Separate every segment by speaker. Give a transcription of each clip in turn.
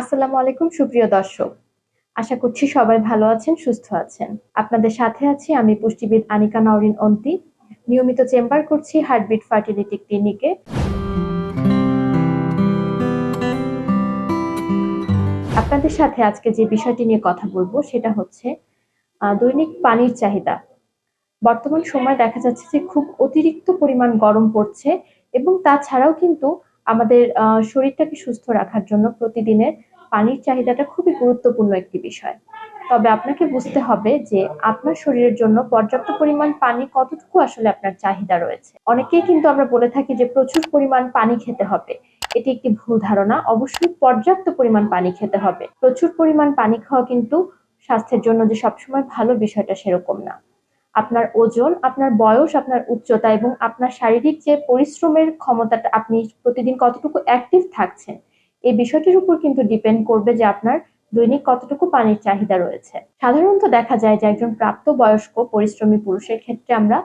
Speaker 1: আসসালামু আলাইকুম, সুপ্রিয় দর্শক। আশা করছি সবাই ভালো আছেন, সুস্থ আছেন। আপনাদের সাথে আছি আমি পুষ্টিবিদ আনিকা নওরিন অন্তি। নিয়মিত চেম্বার করছি হার্টবিট ফার্টিলিটি ক্লিনিকে। আপনাদের সাথে আজকে যে বিষয়টি নিয়ে কথা বলব, সেটা হচ্ছে দৈনিক পানির চাহিদা। বর্তমান সময় দেখা যাচ্ছে যে খুব অতিরিক্ত পরিমাণ গরম পড়ছে এবং তাছাড়াও কিন্তু আমাদের শরীরটাকে সুস্থ রাখার জন্য প্রতিদিনের পানির চাহিদাটা খুবই গুরুত্বপূর্ণ একটি বিষয়। তবে আপনাকে বুঝতে হবে যে আপনার শরীরের জন্য পর্যাপ্ত পরিমাণ পানি কতটুকু আসলে আপনার চাহিদা রয়েছে। অনেকেই কিন্তু আমরা বলে থাকি যে প্রচুর পরিমাণ পানি খেতে হবে। এটি একটি ভুল ধারণা। অবশ্যই পর্যাপ্ত পরিমাণ পানি খেতে হবে। প্রচুর পরিমাণ পানি খাওয়া কিন্তু স্বাস্থ্যের জন্য যে সবসময় ভালো বিষয়টা সেরকম না। আপনার ওজন, আপনার বয়স, আপনার উচ্চতা এবং আপনার শারীরিক যে পরিশ্রমের ক্ষমতাটা আপনি প্রতিদিন কতটুকু অ্যাক্টিভ থাকছেন, এই বিষয়টির উপর কিন্তু ডিপেন্ড করবে যে আপনার দৈনিক কতটুকু পানির চাহিদা রয়েছে। সাধারণত দেখা যায় যে একজন প্রাপ্তবয়স্ক পরিশ্রমী পুরুষের ক্ষেত্রে আমরা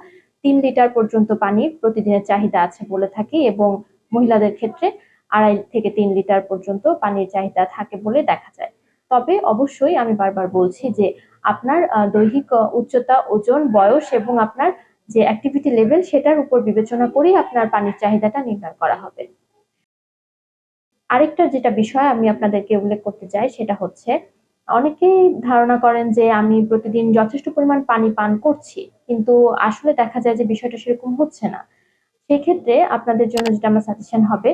Speaker 1: তিন লিটার পর্যন্ত পানির প্রতিদিনের চাহিদা আছে বলে থাকি এবং মহিলাদের ক্ষেত্রে আড়াই থেকে তিন লিটার পর্যন্ত পানির চাহিদা থাকে বলে দেখা যায়। তবে অবশ্যই আমি বারবার বলছি যে আপনার দৈহিক উচ্চতা, ওজন, বয়স এবং আপনার যে অ্যাক্টিভিটি লেভেল সেটার উপর বিবেচনা করেই আপনার পানির চাহিদাটা নির্ণয় করা হবে। আরেকটা যেটা বিষয় আমি আপনাদেরকে উল্লেখ করতে চাই সেটা হচ্ছে, অনেকেই ধারণা করেন যে আমি প্রতিদিন যথেষ্ট পরিমাণ পানি পান করছি, কিন্তু আসলে দেখা যায় যে বিষয়টা সেরকম হচ্ছে না। সেক্ষেত্রে আপনাদের জন্য যেটা আমার সাজেশন হবে,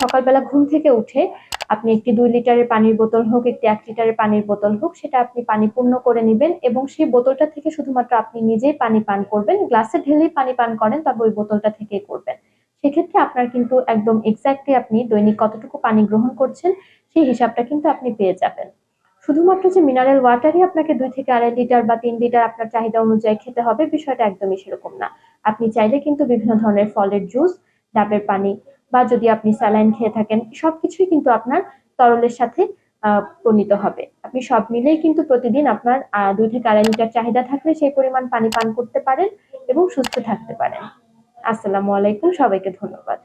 Speaker 1: সকালবেলা ঘুম থেকে উঠে আপনি একটি দুই লিটারের পানির বোতল হোক, একটি এক লিটারের পানির বোতল হোক, সেটা আপনি পানি পূর্ণ করে নেবেন এবং সেই বোতলটা থেকে শুধুমাত্র আপনি নিজেই পানি পান করবেন। গ্লাসে ঢেলেই পানি পান করেন, তবে ওই বোতলটা থেকেই করবেন। সেক্ষেত্রে আপনার কিন্তু একদম এক্স্যাক্টলি আপনি দৈনিক কতটুকু পানি গ্রহণ করছেন, সেই হিসাবটা কিন্তু আপনি পেয়ে যাবেন। শুধুমাত্র যে মিনারেল ওয়াটারই আপনাকে দুই থেকে আড়াই লিটার বা তিন লিটার আপনার চাহিদা অনুযায়ী খেতে হবে, বিষয়টা একদমই সেরকম না। আপনি চাইলে কিন্তু বিভিন্ন ধরনের ফলের জুস ডাবের পানি বা যদি আপনি স্যালাইন খেয়ে থাকেন, সবকিছুই কিন্তু আপনার তরলের সাথে পরিণত হবে। আপনি সব মিলেই কিন্তু প্রতিদিন আপনার দুই থেকে আড়াই লিটার চাহিদা থাকলে সেই পরিমাণ পানি পান করতে পারেন এবং সুস্থ থাকতে পারেন। আসসালামু আলাইকুম, সবাইকে ধন্যবাদ।